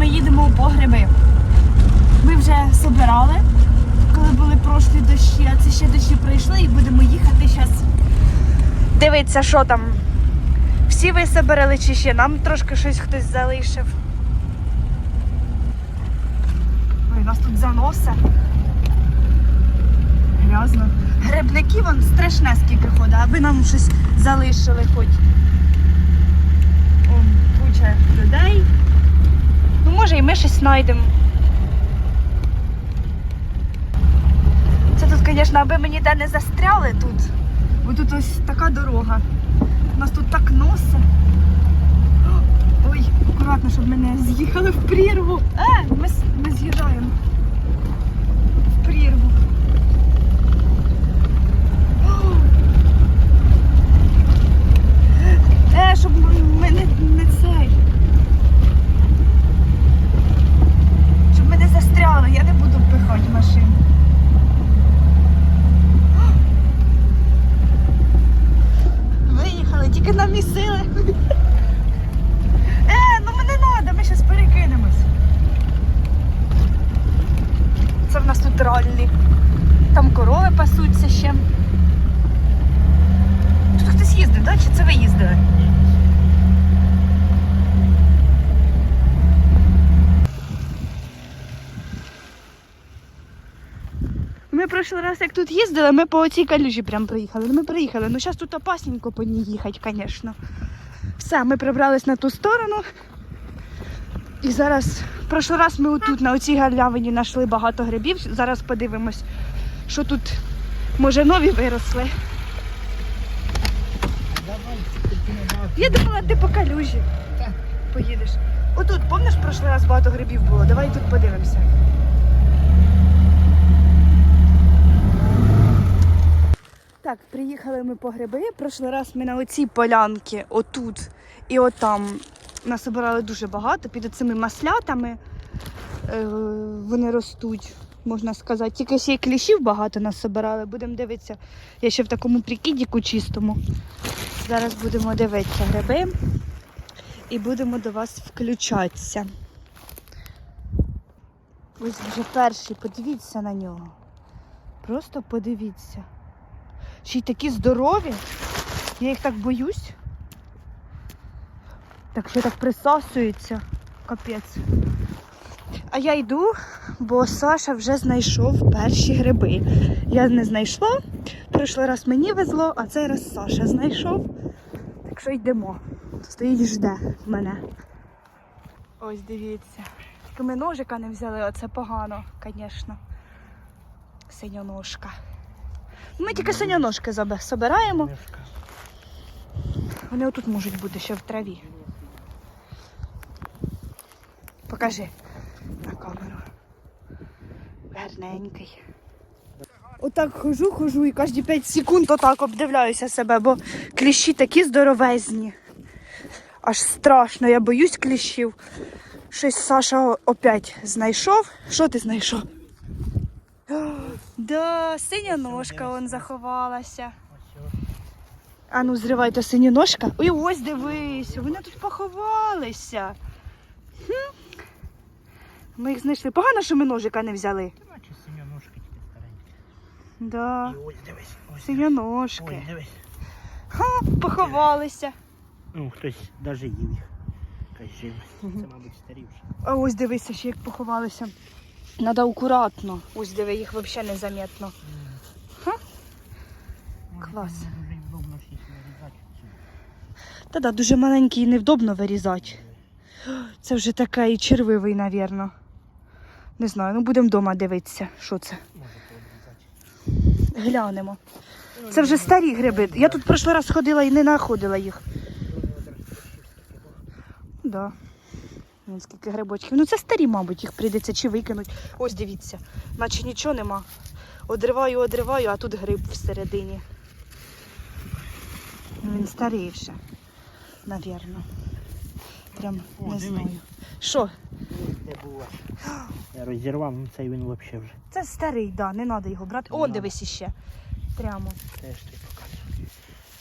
ми їдемо по гриби. Ми вже собирали, коли були прошлі дощі, а це ще дощі пройшли і будемо їхати зараз. Дивіться, що там. Всі висобирали чи ще нам трошки щось хтось залишив. Ой, нас тут заноса. Грязно. Грибників вон страшне скільки ходить, аби нам щось залишили хоч. О, куча людей. Ну, може, і ми щось знайдемо. Це тут, звісно, аби ми ніде не застряли тут. Бо тут ось така дорога. У нас тут так носить. Ой, акуратно, щоб ми не з'їхали в прірву. Е, ми, ми з'їжджаємо. В прірву. О! Е, щоб ми не, не цей. Щоб ми не застряли, я не буду пихати машину. Виїхали, тільки нам місили. Е, ну мене треба, ми зараз перекинемось. Раллі. Там корови пасуться ще. Тут хтось їздив, да? чи це ви їздили? Ми прошлий раз, як тут їздили, ми по оцій калюжі прям приїхали. Ну, Ми приїхали. Ну зараз тут опасненько по ній їхати, звісно. Все, ми прибрались на ту сторону. І зараз, в прошлий раз ми отут на оцій галявині знайшли багато грибів. Зараз подивимось, що тут, може, нові виросли. Я думала, ти по калюжі поїдеш. Отут, пам'ятаєш, прошлий раз багато грибів було. Давай тут подивимося. Так, приїхали ми по гриби. Прошлий раз ми на оцій полянці, отут і отам насобирали дуже багато. Під цими маслятами е, вони ростуть, можна сказати. Тільки ще й кліщів багато насобирали. Будемо дивитися. Я ще в такому прикидіку чистому. Зараз будемо дивитися гриби і будемо до вас включатися. Ось вже перший, подивіться на нього. Просто подивіться. Ще й такі здорові. Я їх так боюсь. Так що так присасується. Капець. А я йду, бо Саша вже знайшов перші гриби. Я не знайшла. Прошлий раз мені везло, а цей раз Саша знайшов. Так що йдемо. Стоїть жде мене. Ось дивіться. Тільки ми ножика не взяли, оце погано, звісно. Синьоножка. Ми тільки синьоножки собираємо. Вони отут можуть бути ще в траві. Покажи на камеру. Гарненький. Отак хожу, хожу і кожні 5 секунд отак обдивляюся себе, бо кліщі такі здоровезні. Аж страшно, я боюсь кліщів. Щось Саша опять знайшов. Що ти знайшов? О, Да, синя ножка вон заховалася. А ну, зривайте синю ножка. Ой, ось дивись, вони тут поховалися. Хм. Ми їх знайшли. Погано, що ми ножика не взяли. Ти бачиш тільки старенькі. Да, І ось дивись. Ось синя ножки. Ой, дивись. Ха, поховалися. Ну, хтось навіть їв їх. Якась. Це, мабуть, старі вже. А ось дивися, ще як поховалися. Надо акуратно. Ось диви, їх взагалі незаметно. Клас. Дуже вдобно ж їх нарізати. Та да, дуже маленький і невдобно вирізати. Це вже такий червивий, напевно. Не знаю, ну будемо вдома дивитися, що це. Глянемо. Це вже старі гриби. Я тут прошлий раз ходила і не знаходила їх. Да. Скільки грибочків. Ну це старі, мабуть, їх прийдеться чи викинуть. Ось дивіться, наче нічого нема. Одриваю, одриваю, а тут гриб всередині. Він старий вже, навірно. Прям О, не знаю. Що? Я розірвав, ну цей він взагалі вже. Це старий, да, не треба його брати. Надо. дивись іще. Прямо. Теж ти.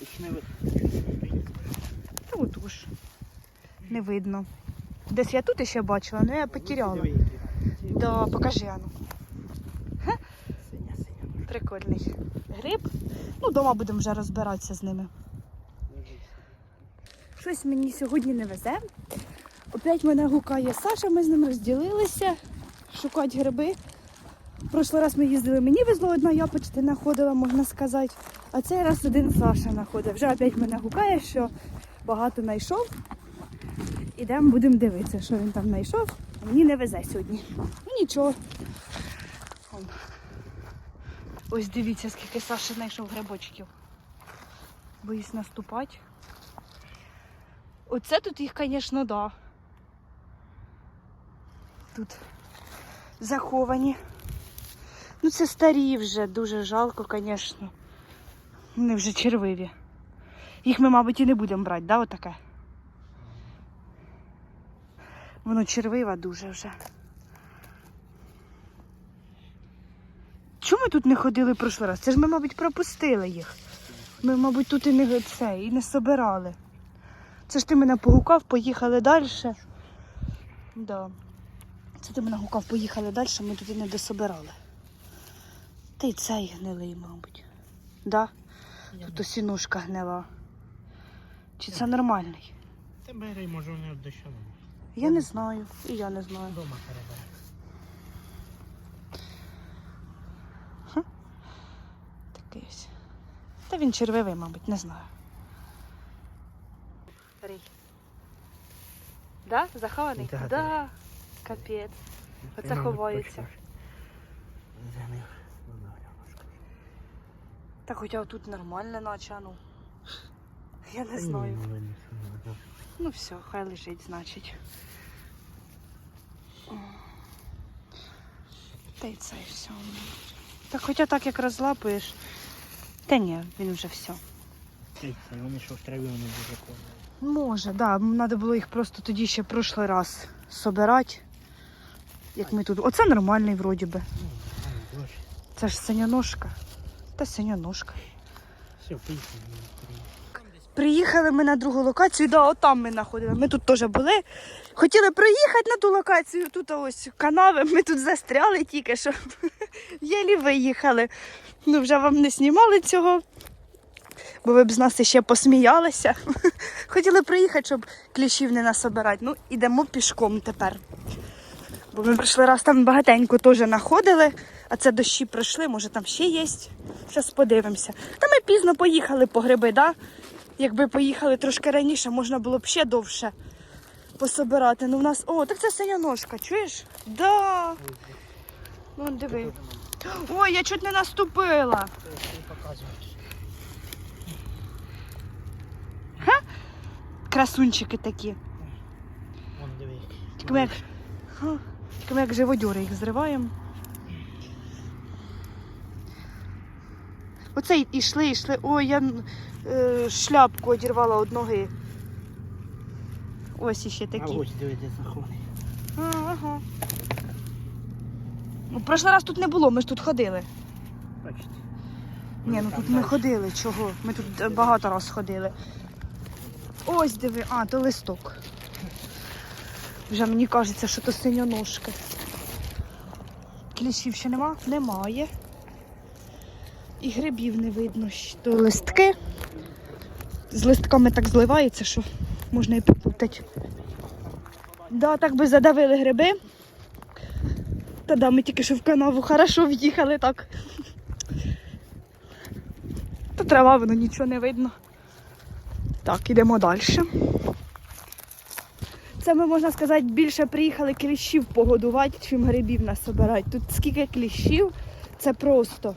Їх не видно. Не видно. Десь я тут ще бачила, але я потеряла. Да, покажи, Ану. Прикольний гриб. Ну, вдома будемо вже розбиратися з ними. Щось мені сьогодні не везе. Опять мене гукає Саша, ми з ним розділилися шукати гриби. Прошлий раз ми їздили, мені везло одна, я почти знаходила, можна сказати. А цей раз один Саша знаходив. Вже опять мене гукає, що багато знайшов. Ідемо, будемо дивитися, що він там знайшов. Мені не везе сьогодні. Ну нічого. Ось дивіться, скільки Саша знайшов грибочків. Боюсь наступати. Оце тут їх, звісно, да. Тут заховані. Ну, це старі вже, дуже жалко, звісно. Вони вже червиві. Їх ми, мабуть, і не будемо брати, да, отаке? Воно червива дуже вже. Чому ми тут не ходили в прошлий раз? Це ж ми, мабуть, пропустили їх. Ми, мабуть, тут і не це, і не собирали. Це ж ти мене погукав, поїхали далі. Да. Це ти мене гукав, поїхали далі, ми тут і не дособирали. Та й цей гнилий, мабуть. Да? Тут осінушка гнила. Чи це нормальний? Та бери, може вони від. Я не знаю. І я не знаю. Дома перебере. Такий ось. Та він червивий, мабуть, не знаю. Рий. Да? Захований? Да, Да. Капець. Оце. Ну, добре, може. Та хоча тут нормально, наче, а ну. Я не знаю. Ну все, хай лежить, значить. Та й це і все. Та хоча так як розлапуєш. Та ні, він вже все. Ей, це Вони що в траві вони дуже повні. Може, да. Треба було їх просто тоді ще прошлий раз собирати. Як ми тут. Оце нормальний вроді би. Це ж синяножка. Та синяножка. Все, поїхали. Приїхали ми на другу локацію, да, отам ми знаходили. Ми тут теж були. Хотіли приїхати на ту локацію, тут ось канави, ми тут застряли тільки що. Єлі виїхали. Ну, вже вам не знімали цього, бо ви б з нас ще посміялися. Хотіли приїхати, щоб кліщів не насобирати. Ну, ідемо пішком тепер. Бо ми прийшли раз там багатенько теж знаходили, а це дощі пройшли, може там ще є. Зараз подивимося. Та ми пізно поїхали по гриби, да? Якби поїхали трошки раніше, можна було б ще довше пособирати. Ну в нас. О, так це синя ножка, чуєш? Да. Ну, диви. Ой, я чуть не наступила. Красунчики такі. Тільки ми як, живодьори їх зриваємо. Оце й- ішли, йшли. Ой, я е, шляпку одірвала од ноги. Ось іще А такі. ось диви, де захований. Ага. Ну, прошлий раз тут не було, ми ж тут ходили. Бачите? Ні, ну тут ми ходили. Чого? Ми тут багато раз ходили. Ось диви, а, то листок. Вже мені кажеться, що то синьоножки. Кліщів ще нема? Немає. І грибів не видно. То листки. З листками так зливається, що можна і попутати. Да, так би задавили гриби. Та да, ми тільки що в канаву хорошо в'їхали так. Та трава, воно нічого не видно. Так, ідемо далі. Це ми, можна сказати, більше приїхали кліщів погодувати, чим грибів насобирати. Тут скільки кліщів, це просто.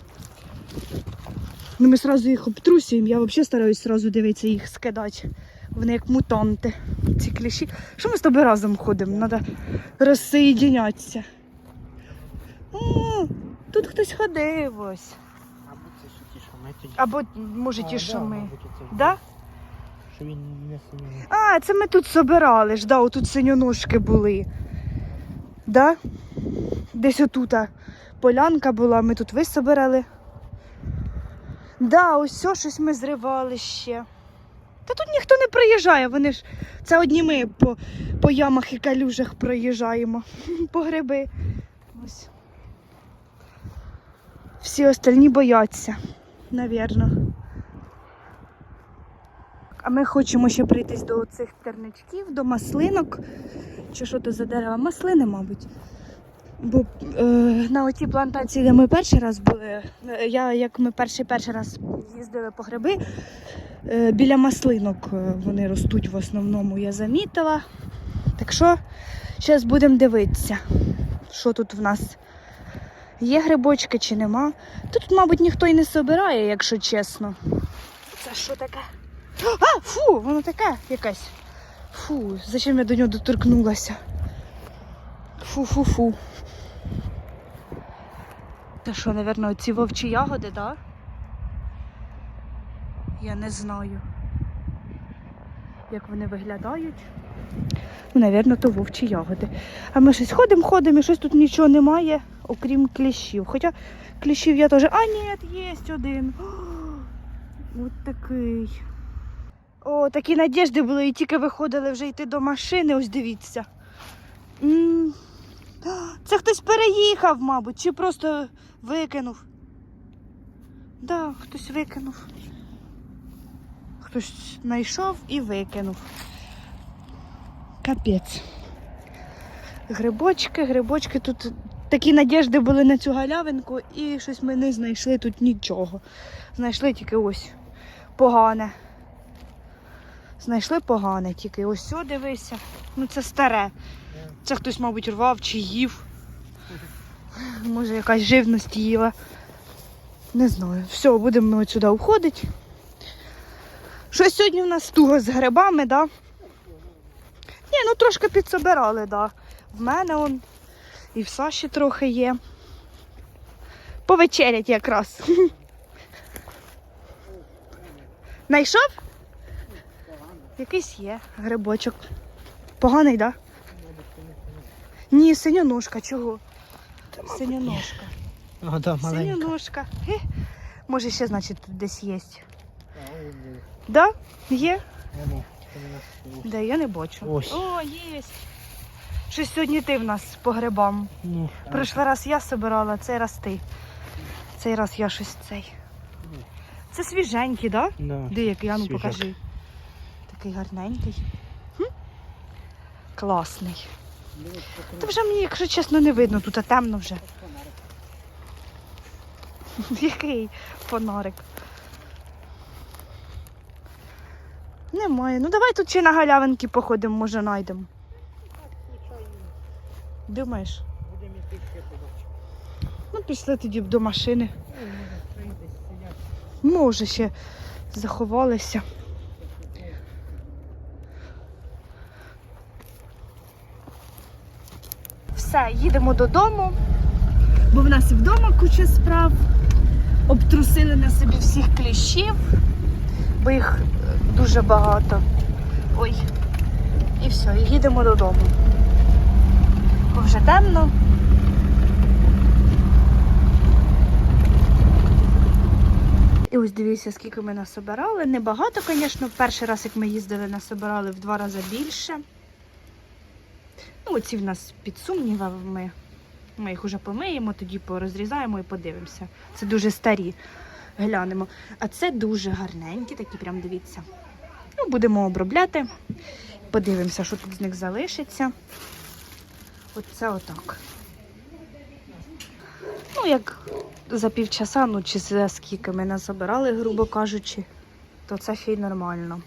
Ну, ми одразу їх обтрусюємо, я взагалі стараюсь одразу дивитися їх скидати. Вони як мутанти, ці кліщі. Що ми з тобою разом ходимо? Треба розсоєдінятися. О, тут хтось ходив ось. Або це що ті, що ми тоді. Або може ті, що ми. Да? Що він не. А, це ми тут собирали ж, да, отут синьоножки були. Да? Десь отута полянка була, ми тут висобирали. Да, ось все, щось ми зривали ще. Та тут ніхто не приїжджає, вони ж. Це одні ми по, по ямах і калюжах проїжджаємо. По гриби. Ось. Всі остальні бояться, навірно. А ми хочемо ще прийтись до цих терничків, до маслинок. Чи що то за дерева? Маслини, мабуть. Бо е, на оцій плантації, де ми перший раз були, е, я як ми перший перший раз їздили по гриби, е, біля маслинок е, вони ростуть в основному, я замітила. Так що зараз будемо дивитися, що тут в нас є грибочки чи нема. Тут, мабуть, ніхто і не собирає, якщо чесно. Це що таке? А, фу, воно таке якесь. Фу, зачем я до нього доторкнулася? Фу-фу-фу. Та що, напевно, ці вовчі ягоди, так? Да? Я не знаю. Як вони виглядають. Ну, напевно, то вовчі ягоди. А ми щось ходимо, ходимо і щось тут нічого немає, окрім кліщів. Хоча кліщів я теж. А, ні, є один. О, От такий. О, такі надіжди були, і тільки виходили вже йти до машини, ось дивіться. Це хтось переїхав, мабуть, чи просто викинув. Да, хтось викинув. Хтось знайшов і викинув. Капець. Грибочки, грибочки тут такі надіжди були на цю галявинку, і щось ми не знайшли тут нічого. Знайшли тільки ось погане. Знайшли погане тільки. Ось сьо дивися. Ну це старе. Це хтось, мабуть, рвав чи їв. Може, якась живність їла. Не знаю. Все, будемо ми сюди входити. Щось сьогодні в нас туго з грибами, да? Ні, ну трошки підсобирали, да. В мене он і в Саші трохи є. Повечерять якраз. Найшов? Якийсь є грибочок. Поганий, так? Да? Ні, синьоножка, чого? Синьоножка. О, да. Синьоножка. Ге. Може ще, значить, тут десь є. А. Да? Є? Да, я не бачу. Ось. О, є. Щось сьогодні ти в нас по грибам. Ні. Прошлий раз я собирала, цей раз ти. Цей раз я щось цей. Це свіженький, так? Да? Да. Де який? А ну Свіжак. покажи. Такий гарненький. Хм? Класний. Та вже мені, якщо чесно, не видно, тут а темно вже. Який фонарик? Немає. Ну давай тут ще на галявинки походимо, може знайдемо. Думаєш? Будемо йти ще побачимо. Ну, пішли тоді до машини. Може, ще заховалися. Все, їдемо додому, бо в нас і вдома куча справ. Обтрусили на собі всіх кліщів, бо їх е, дуже багато. Ой. І все, і їдемо додому. Бо вже темно. І ось дивіться, скільки ми насобирали. Небагато, звісно. Перший раз, як ми їздили, насобирали в два рази більше. Оці в нас під сумнівами. Ми їх уже помиємо, тоді порозрізаємо і подивимося. Це дуже старі. Глянемо. А це дуже гарненькі, такі прям дивіться. Ну, будемо обробляти. Подивимося, що тут з них залишиться. Оце отак. Ну, як за півчаса, ну чи за скільки ми насобирали, грубо кажучи, то це ще й нормально.